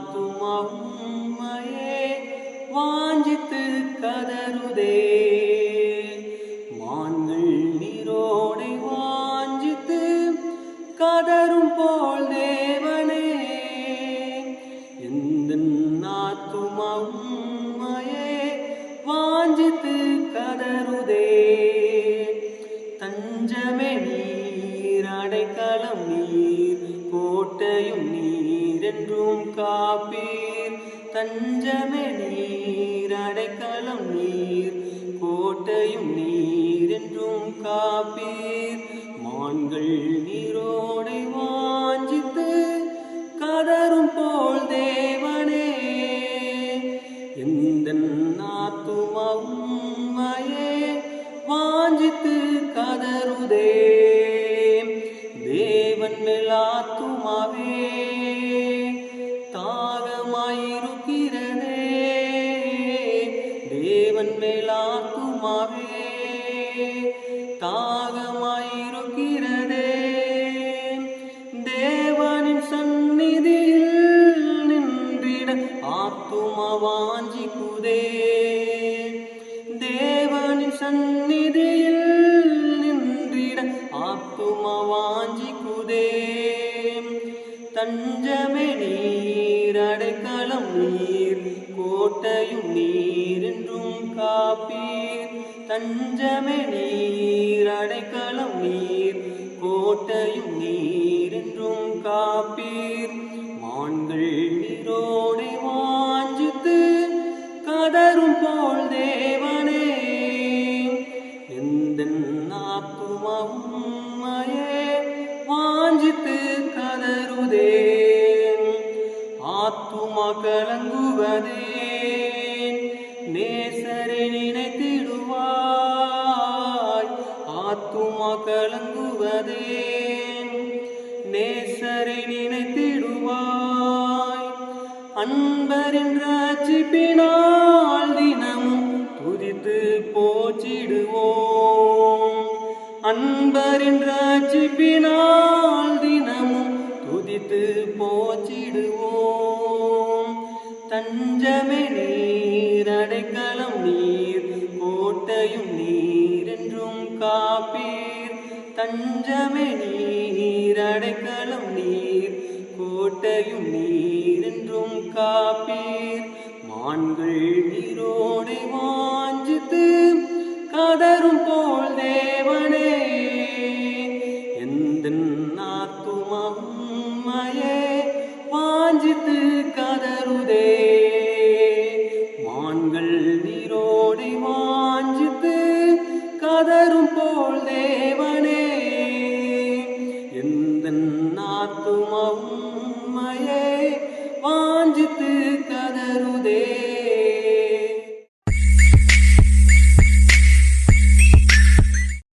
பார்த்தும் அம்மையே வாஞ்சித்து கதருதே மான்கள் நீரோடை வாஞ்சித்து கதரும் போல் தேவனே. எந்த நாத்தும் அம்மையே வாஞ்சித்து கதருதே தஞ்சமே நீர் அடைக்கலம் நீர் கோட்டையும் நீர் காப்பீர். தஞ்சமே நீர் அடைக்கலம் நீர் கோட்டையும் நீர் என்றும் காப்பீர். மான்கள் நீரோடை வாஞ்சித்து கதரும் போல் தேவனே. எந்த நாத்துமாயே வாஞ்சித்து கதருதே தாகமாயிருக்கிறதே தேவன் மேலாக்குமாவே தாகம் தஞ்சமே நீர் அடைக்கலம் நீர் கோட்டையும் நீர் என்றும் காப்பீர். தஞ்சமே நீர் அடைக்கலம் நீர் கோட்டையும் நீர் என்றும் காப்பீர். மான்கள் நீரோடை வாஞ்சித்து கதரும் போல் தேவனே நேசரை நினைத்திடுவாய். ஆத்துமா கலங்குவதே நேசரை நினைத்திடுவாய். அன்பரின் ராட்சிப்பினால் தினமும் துதித்து போச்சிடுவோம் அன்பரின் ராட்சிப்பினால் தினமும் துதித்து போச்சிடுவோம் நீரென்றும் காப்பீர். தஞ்சமே நீர் அடைக்கலம் நீர். கோட்டையும் நீரென்றும் காப்பீர். மான்கள் நீரோடை வாஞ்சித்து கதரும் போல் தேவனே. எந்த நாத்துமாயே வாஞ்சித்து கதருதே. மான்கள் நீரோடை கதரும் போல் தேவனே. எந்த நாத்துமாயே வாஞ்சித்து கதருதே